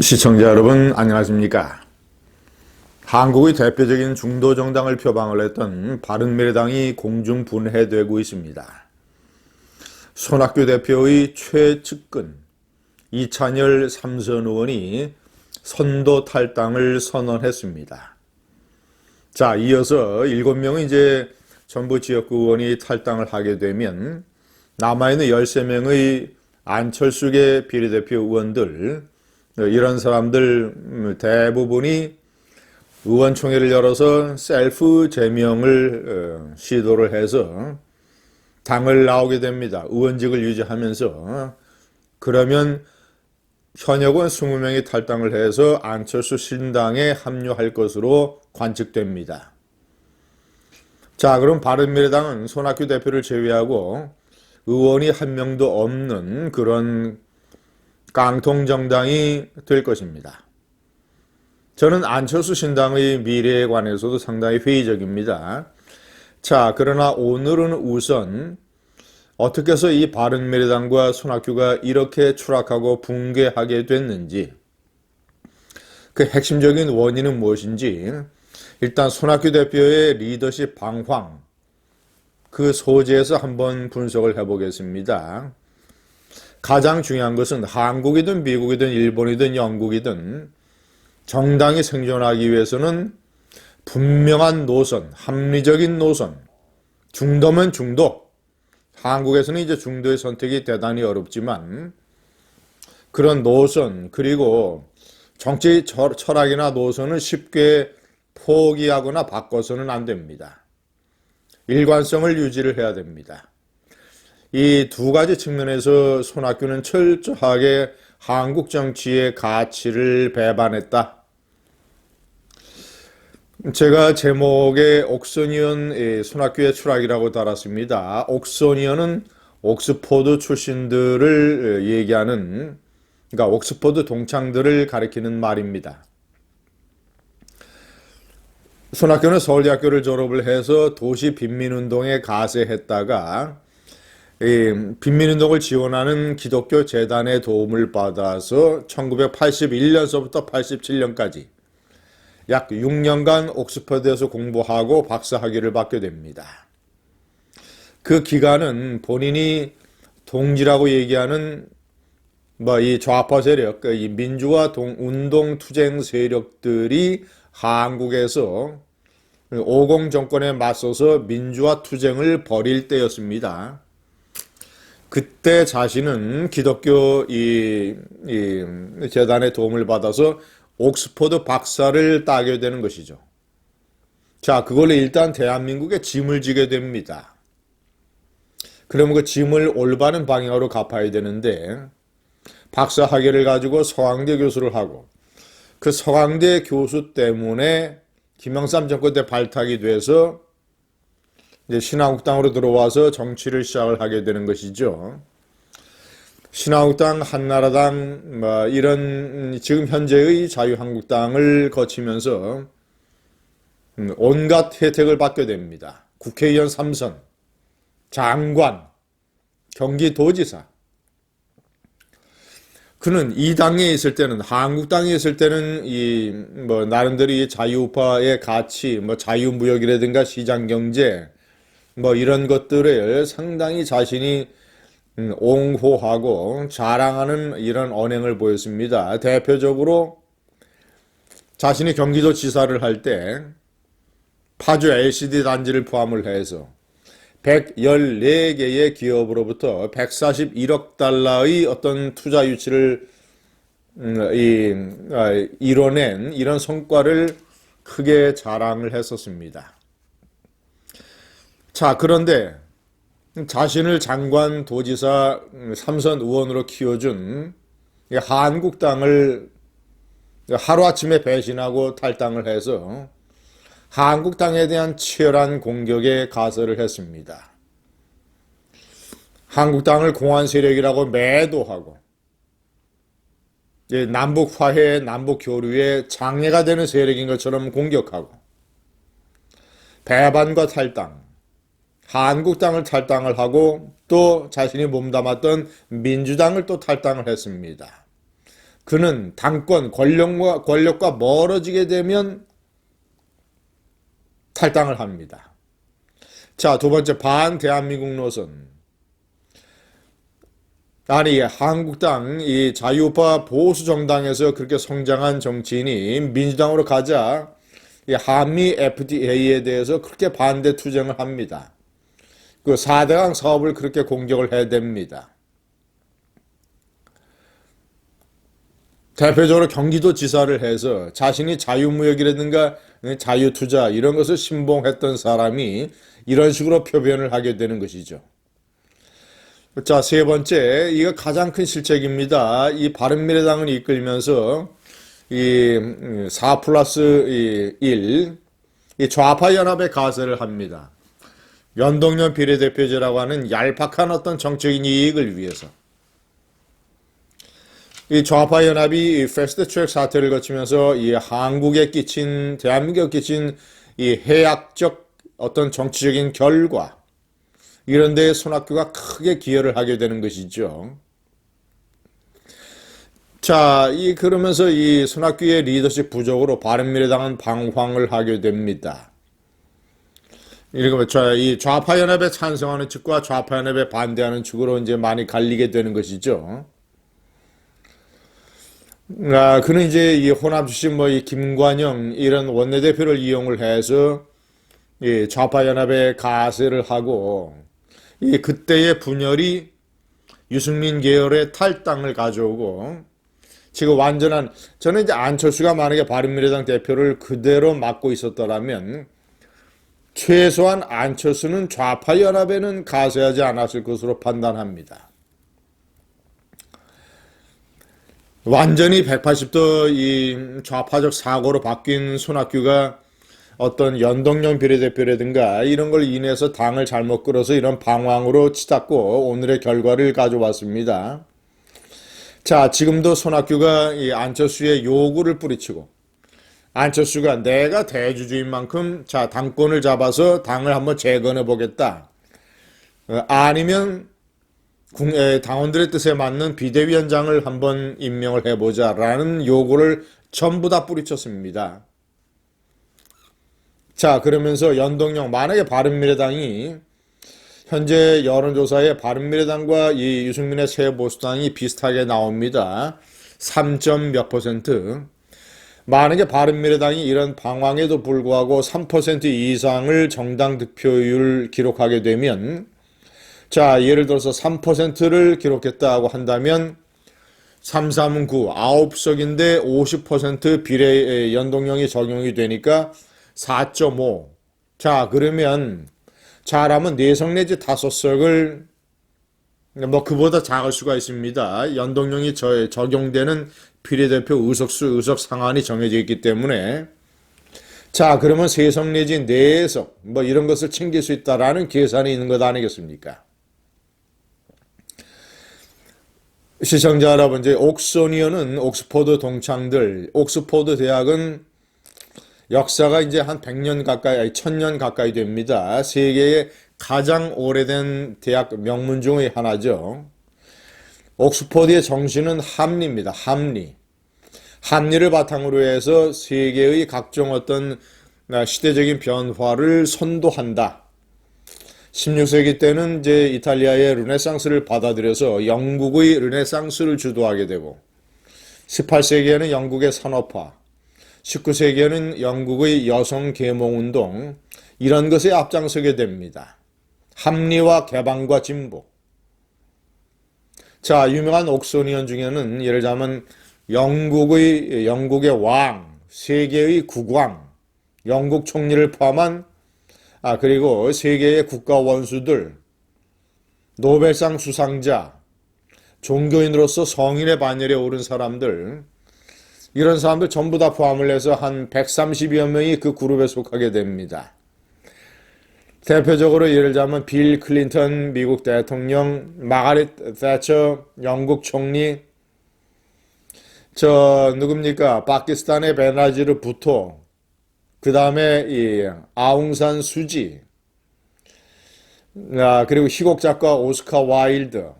시청자 여러분 안녕하십니까? 한국의 대표적인 중도 정당을 표방을 했던 바른미래당이 공중 분해되고 있습니다. 손학규 대표의 최측근 이찬열 삼선 의원이 선도 탈당을 선언했습니다. 자, 이어서 7명의 이제 전부 지역구 의원이 탈당을 하게 되면 남아있는 13명의 안철수계 비례대표 의원들 이런 사람들 대부분이 의원총회를 열어서 셀프 제명을 어, 시도를 해서 당을 나오게 됩니다. 의원직을 유지하면서 그러면 현역은 20명이 탈당을 해서 안철수 신당에 합류할 것으로 관측됩니다. 자, 그럼 바른미래당은 손학규 대표를 제외하고 의원이 한 명도 없는 그런 깡통 정당이 될 것입니다. 저는 안철수 신당의 미래에 관해서도 상당히 회의적입니다. 자, 그러나 오늘은 우선 어떻게 해서 이 바른미래당과 손학규가 이렇게 추락하고 붕괴하게 됐는지 그 핵심적인 원인은 무엇인지 일단 손학규 대표의 리더십 방황 그 소재에서 한번 분석을 해보겠습니다. 가장 중요한 것은 한국이든 미국이든 일본이든 영국이든 정당이 생존하기 위해서는 분명한 노선, 합리적인 노선, 중도면 중도. 한국에서는 이제 중도의 선택이 대단히 어렵지만 그런 노선 그리고 정치 철학이나 노선은 쉽게 포기하거나 바꿔서는 안 됩니다. 일관성을 유지를 해야 됩니다. 이 두 가지 측면에서 손학규는 철저하게 한국 정치의 가치를 배반했다. 제가 제목에 옥소니언 손학규의 추락이라고 달았습니다. 옥소니언은 옥스포드 출신들을 얘기하는 그러니까 옥스포드 동창들을 가리키는 말입니다. 손학규는 서울대학교를 졸업을 해서 도시 빈민운동에 가세했다가 빈민운동을 지원하는 기독교 재단의 도움을 받아서 1981년서부터 87년까지 약 6년간 옥스퍼드에서 공부하고 박사학위를 받게 됩니다. 그 기간은 본인이 동지라고 얘기하는 뭐 이 좌파 세력, 그이 민주화 동, 운동 투쟁 세력들이 한국에서 오공 정권에 맞서서 민주화 투쟁을 벌일 때였습니다. 그때 자신은 기독교 이, 이 재단의 도움을 받아서 옥스퍼드 박사를 따게 되는 것이죠. 자, 그걸로 일단 대한민국에 짐을 지게 됩니다. 그러면 그 짐을 올바른 방향으로 갚아야 되는데 박사 학위를 가지고 서강대 교수를 하고 그 서강대 교수 때문에 김영삼 정권 때 발탁이 돼서 이제 신한국당으로 들어와서 정치를 시작을 하게 되는 것이죠. 신한국당, 한나라당, 뭐 이런 지금 현재의 자유한국당을 거치면서 온갖 혜택을 받게 됩니다. 국회의원 3선, 장관, 경기도지사. 그는 이 당에 있을 때는 한국당에 있을 때는 이 뭐 나름대로 이 자유우파의 가치, 뭐 자유무역이라든가 시장경제 뭐 이런 것들을 상당히 자신이 음, 옹호하고 자랑하는 이런 언행을 보였습니다. 대표적으로 자신이 경기도 지사를 할 때 파주 LCD 단지를 포함을 해서 114개의 기업으로부터 141억 달러의 어떤 투자 유치를 음, 아, 이뤄낸 이런 성과를 크게 자랑을 했었습니다. 자, 그런데 자신을 장관, 도지사, 삼선 의원으로 키워준 한국당을 하루아침에 배신하고 탈당을 해서 한국당에 대한 치열한 공격에 가설을 했습니다. 한국당을 공안 세력이라고 매도하고 남북 화해, 남북 교류에 장애가 되는 세력인 것처럼 공격하고 배반과 탈당, 한국당을 탈당을 하고 또 자신이 몸담았던 민주당을 또 탈당을 했습니다. 그는 당권 권력과 권력과 멀어지게 되면 탈당을 합니다. 자, 두 번째 반 대한민국 노선. 아니, 한국당 이 자유파 보수 정당에서 그렇게 성장한 정치인이 민주당으로 가자 이 한미 FTA에 대해서 그렇게 반대 투쟁을 합니다. 그 4대강 사업을 그렇게 공격을 해야 됩니다. 대표적으로 경기도 지사를 해서 자신이 자유무역이라든가 자유투자 이런 것을 신봉했던 사람이 이런 식으로 표현을 하게 되는 것이죠. 자, 세 번째, 이거 가장 큰 실책입니다. 이 바른미래당을 이끌면서 이4 플러스 1, 이 좌파 연합의 가세를 합니다. 연동형 비례대표제라고 하는 얄팍한 어떤 정적인 이익을 위해서. 이 좌파 연합이 패스트 트랙 사태를 거치면서 이 한국에 끼친 대한민국에 끼친 이 해악적 어떤 정치적인 결과 이런 데에 손학규가 크게 기여를 하게 되는 것이죠. 자, 이 그러면서 이 손학규의 리더십 부족으로 바른미래당은 방황을 하게 됩니다. 이러면 이 좌파 연합에 찬성하는 측과 좌파 연합에 반대하는 측으로 이제 많이 갈리게 되는 것이죠. 아, 그는 이제 이 호남 출신 뭐 이 김관영 이런 원내대표를 이용을 해서 이 좌파 연합에 가세를 하고 이 그때의 분열이 유승민 계열의 탈당을 가져오고 지금 완전한 저는 이제 안철수가 만약에 바른미래당 대표를 그대로 맡고 있었더라면 최소한 안철수는 좌파 연합에는 가세하지 않았을 것으로 판단합니다. 완전히 180도 이 좌파적 사고로 바뀐 손학규가 어떤 연동형 비례대표라든가 이런 걸 인해서 당을 잘못 끌어서 이런 방황으로 치닫고 오늘의 결과를 가져왔습니다. 자, 지금도 손학규가 이 안철수의 요구를 뿌리치고 안철수가 내가 대주주인 만큼 자, 당권을 잡아서 당을 한번 재건해 보겠다. 어, 아니면 당원들의 뜻에 맞는 비대위원장을 한번 임명을 해보자라는 요구를 전부 다 뿌리쳤습니다. 자, 그러면서 연동형, 만약에 바른미래당이 현재 여론조사에 바른미래당과 이 유승민의 새 보수당이 비슷하게 나옵니다. 3점 몇 퍼센트. 만약에 바른미래당이 이런 방황에도 불구하고 3% 이상을 정당 득표율 기록하게 되면 자, 예를 들어서 3%를 기록했다고 한다면 3, 3은 9, 9석인데 50% 비례 연동형이 적용이 되니까 4.5. 자, 그러면 잘하면 4석 내지 5석을 뭐 그보다 작을 수가 있습니다. 연동형이 적용되는 비례대표 의석수, 의석 상한이 정해져 있기 때문에 자, 그러면 3석 내지 4석 뭐 이런 것을 챙길 수 있다라는 계산이 있는 것 아니겠습니까? 시청자 여러분, 이제 옥소니언은 옥스포드 동창들, 옥스포드 대학은 역사가 이제 한 100년 가까이, 아니 1000년 가까이 됩니다. 세계의 가장 오래된 대학 명문 중의 하나죠. 옥스포드의 정신은 합리입니다. 합리. 합리를 바탕으로 해서 세계의 각종 어떤 시대적인 변화를 선도한다. 16세기 때는 이제 이탈리아의 르네상스를 받아들여서 영국의 르네상스를 주도하게 되고 18세기에는 영국의 산업화, 19세기에는 영국의 여성 계몽 운동 이런 것에 앞장서게 됩니다. 합리와 개방과 진보. 자, 유명한 옥소니언 중에는 예를 들자면 영국의 영국의 왕, 세계의 국왕, 영국 총리를 포함한 아, 그리고 세계의 국가 원수들, 노벨상 수상자, 종교인으로서 성인의 반열에 오른 사람들, 이런 사람들 전부 다 포함을 해서 한 130여 명이 그 그룹에 속하게 됩니다. 대표적으로 예를 들자면 빌 클린턴 미국 대통령, 마가렛 that처 영국 총리, 저 누굽니까? 파키스탄의 베나지르 부토, 그 다음에 이 아웅산 수지, 아, 그리고 희곡 작가 오스카 와일드,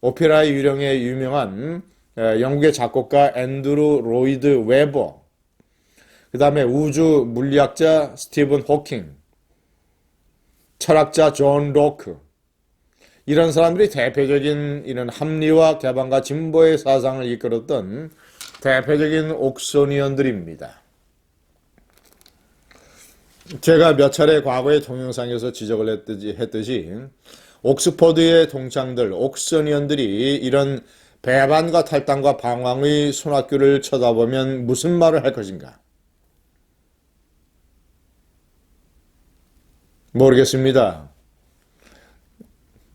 오페라의 유령에 유명한 에, 영국의 작곡가 앤드루 로이드 웨버, 그 다음에 우주 물리학자 스티븐 호킹, 철학자 존 로크, 이런 사람들이 대표적인 이런 합리화 개방과 진보의 사상을 이끌었던 대표적인 옥소니언들입니다. 제가 몇 차례 과거의 동영상에서 지적을 했듯이, 했듯이 옥스퍼드의 동창들, 옥소니언들이 이런 배반과 탈당과 방황의 손학규를 쳐다보면 무슨 말을 할 것인가? 모르겠습니다.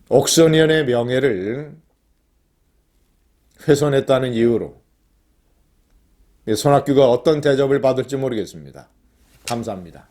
옥소니언의 명예를 훼손했다는 이유로 손학규가 어떤 대접을 받을지 모르겠습니다. 감사합니다.